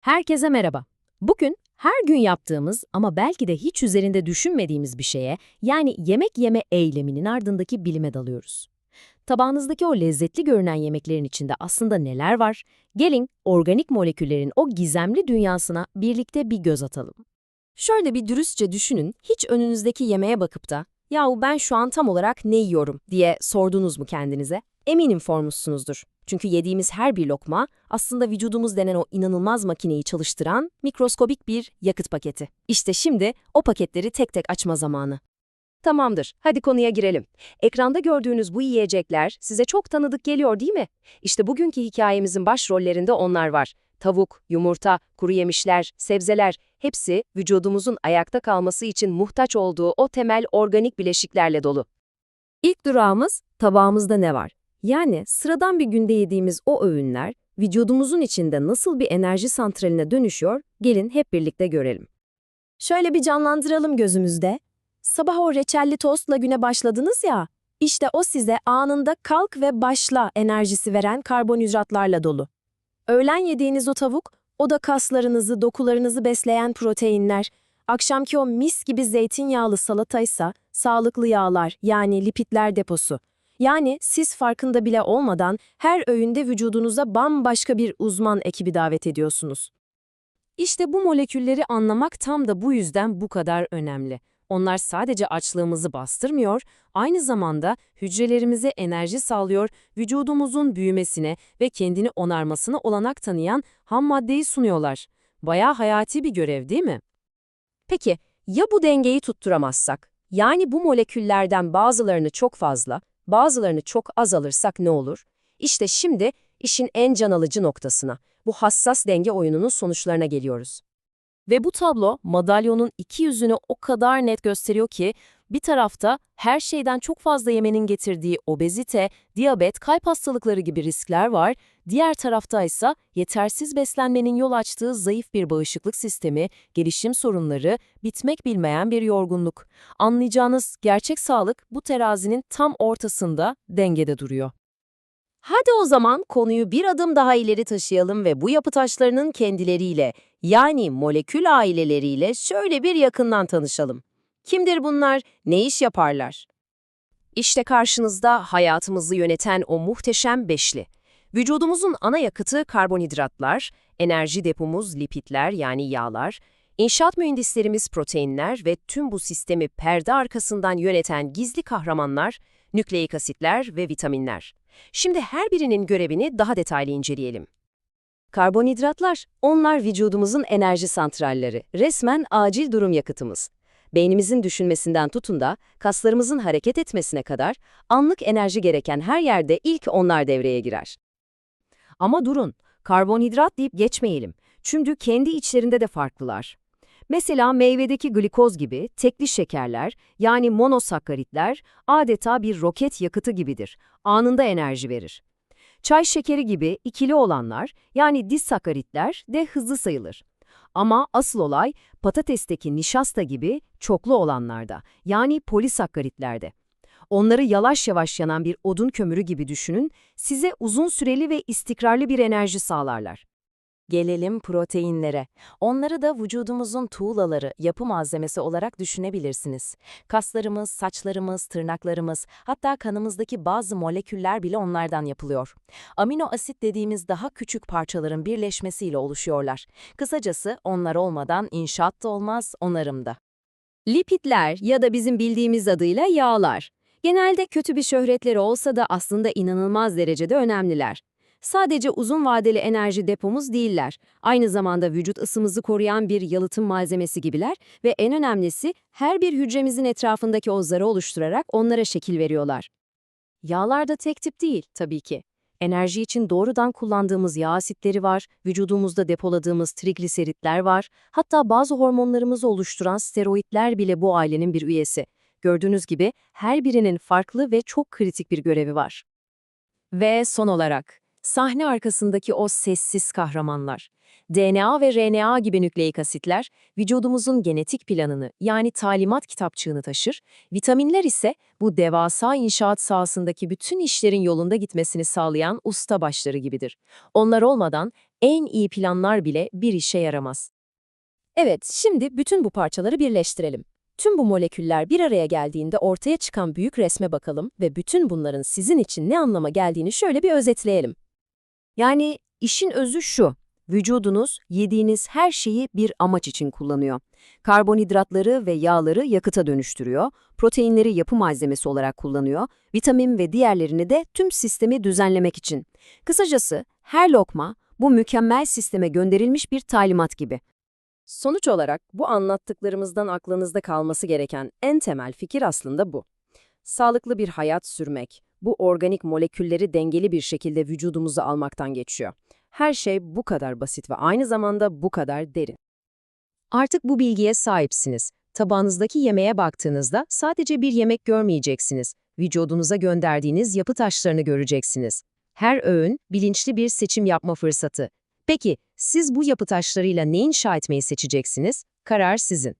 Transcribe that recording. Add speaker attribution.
Speaker 1: Herkese merhaba. Bugün her gün yaptığımız ama belki de hiç üzerinde düşünmediğimiz bir şeye, yani yemek yeme eyleminin ardındaki bilime dalıyoruz. Tabağınızdaki o lezzetli görünen yemeklerin içinde aslında neler var? Gelin organik moleküllerin o gizemli dünyasına birlikte bir göz atalım. Şöyle bir dürüstçe düşünün, hiç önünüzdeki yemeğe bakıp da ''Yahu ben şu an tam olarak ne yiyorum?'' diye sordunuz mu kendinize? Eminim sormuşsunuzdur. Çünkü yediğimiz her bir lokma aslında vücudumuz denen o inanılmaz makineyi çalıştıran mikroskobik bir yakıt paketi. İşte şimdi o paketleri tek tek açma zamanı. Tamamdır, hadi konuya girelim. Ekranda gördüğünüz bu yiyecekler size çok tanıdık geliyor değil mi? İşte bugünkü hikayemizin başrollerinde onlar var. Tavuk, yumurta, kuru yemişler, sebzeler hepsi vücudumuzun ayakta kalması için muhtaç olduğu o temel organik bileşiklerle dolu. İlk durağımız tabağımızda ne var? Yani sıradan bir günde yediğimiz o öğünler vücudumuzun içinde nasıl bir enerji santraline dönüşüyor gelin hep birlikte görelim. Şöyle bir canlandıralım gözümüzde. Sabah o reçelli tostla güne başladınız ya, işte o size anında kalk ve başla enerjisi veren karbonhidratlarla dolu. Öğlen yediğiniz o tavuk, o da kaslarınızı, dokularınızı besleyen proteinler. Akşamki o mis gibi zeytinyağlı salataysa sağlıklı yağlar yani lipidler deposu. Yani siz farkında bile olmadan her öğünde vücudunuza bambaşka bir uzman ekibi davet ediyorsunuz. İşte bu molekülleri anlamak tam da bu yüzden bu kadar önemli. Onlar sadece açlığımızı bastırmıyor, aynı zamanda hücrelerimize enerji sağlıyor, vücudumuzun büyümesine ve kendini onarmasına olanak tanıyan ham maddeyi sunuyorlar. Bayağı hayati bir görev değil mi? Peki, ya bu dengeyi tutturamazsak? Yani bu moleküllerden bazılarını çok fazla, bazılarını çok az alırsak ne olur? İşte şimdi işin en can alıcı noktasına, bu hassas denge oyununun sonuçlarına geliyoruz. Ve bu tablo madalyonun iki yüzünü o kadar net gösteriyor ki bir tarafta her şeyden çok fazla yemenin getirdiği obezite, diyabet, kalp hastalıkları gibi riskler var. Diğer tarafta ise yetersiz beslenmenin yol açtığı zayıf bir bağışıklık sistemi, gelişim sorunları, bitmek bilmeyen bir yorgunluk. Anlayacağınız gerçek sağlık bu terazinin tam ortasında dengede duruyor. Hadi o zaman konuyu bir adım daha ileri taşıyalım ve bu yapı taşlarının kendileriyle, yani molekül aileleriyle şöyle bir yakından tanışalım. Kimdir bunlar, ne iş yaparlar? İşte karşınızda hayatımızı yöneten o muhteşem beşli. Vücudumuzun ana yakıtı karbonhidratlar, enerji depomuz lipidler yani yağlar, inşaat mühendislerimiz proteinler ve tüm bu sistemi perde arkasından yöneten gizli kahramanlar, nükleik asitler ve vitaminler. Şimdi her birinin görevini daha detaylı inceleyelim. Karbonhidratlar, onlar vücudumuzun enerji santralleri, resmen acil durum yakıtımız. Beynimizin düşünmesinden tutun da kaslarımızın hareket etmesine kadar anlık enerji gereken her yerde ilk onlar devreye girer. Ama durun, karbonhidrat deyip geçmeyelim. Çünkü kendi içlerinde de farklılar. Mesela meyvedeki glikoz gibi tekli şekerler yani monosakkaritler adeta bir roket yakıtı gibidir. Anında enerji verir. Çay şekeri gibi ikili olanlar yani disakkaritler de hızlı sayılır. Ama asıl olay patatesteki nişasta gibi çoklu olanlarda yani polisakkaritlerde. Onları yavaş yavaş yanan bir odun kömürü gibi düşünün, size uzun süreli ve istikrarlı bir enerji sağlarlar. Gelelim proteinlere. Onları da vücudumuzun tuğlaları, yapı malzemesi olarak düşünebilirsiniz. Kaslarımız, saçlarımız, tırnaklarımız, hatta kanımızdaki bazı moleküller bile onlardan yapılıyor. Amino asit dediğimiz daha küçük parçaların birleşmesiyle oluşuyorlar. Kısacası onlar olmadan inşaat da olmaz, onarım da. Lipidler ya da bizim bildiğimiz adıyla yağlar. Genelde kötü bir şöhretleri olsa da aslında inanılmaz derecede önemliler sadece uzun vadeli enerji depomuz değiller. Aynı zamanda vücut ısımızı koruyan bir yalıtım malzemesi gibiler ve en önemlisi her bir hücremizin etrafındaki o zarı oluşturarak onlara şekil veriyorlar. Yağlar da tek tip değil tabii ki. Enerji için doğrudan kullandığımız yağ asitleri var, vücudumuzda depoladığımız trigliseritler var, hatta bazı hormonlarımızı oluşturan steroidler bile bu ailenin bir üyesi. Gördüğünüz gibi her birinin farklı ve çok kritik bir görevi var. Ve son olarak, Sahne arkasındaki o sessiz kahramanlar. DNA ve RNA gibi nükleik asitler vücudumuzun genetik planını yani talimat kitapçığını taşır, vitaminler ise bu devasa inşaat sahasındaki bütün işlerin yolunda gitmesini sağlayan usta başları gibidir. Onlar olmadan en iyi planlar bile bir işe yaramaz. Evet, şimdi bütün bu parçaları birleştirelim. Tüm bu moleküller bir araya geldiğinde ortaya çıkan büyük resme bakalım ve bütün bunların sizin için ne anlama geldiğini şöyle bir özetleyelim. Yani işin özü şu, vücudunuz yediğiniz her şeyi bir amaç için kullanıyor. Karbonhidratları ve yağları yakıta dönüştürüyor, proteinleri yapı malzemesi olarak kullanıyor, vitamin ve diğerlerini de tüm sistemi düzenlemek için. Kısacası her lokma bu mükemmel sisteme gönderilmiş bir talimat gibi. Sonuç olarak bu anlattıklarımızdan aklınızda kalması gereken en temel fikir aslında bu. Sağlıklı bir hayat sürmek, bu organik molekülleri dengeli bir şekilde vücudumuza almaktan geçiyor. Her şey bu kadar basit ve aynı zamanda bu kadar derin. Artık bu bilgiye sahipsiniz. Tabağınızdaki yemeğe baktığınızda sadece bir yemek görmeyeceksiniz. Vücudunuza gönderdiğiniz yapı taşlarını göreceksiniz. Her öğün bilinçli bir seçim yapma fırsatı. Peki, siz bu yapı taşlarıyla ne inşa etmeyi seçeceksiniz? Karar sizin.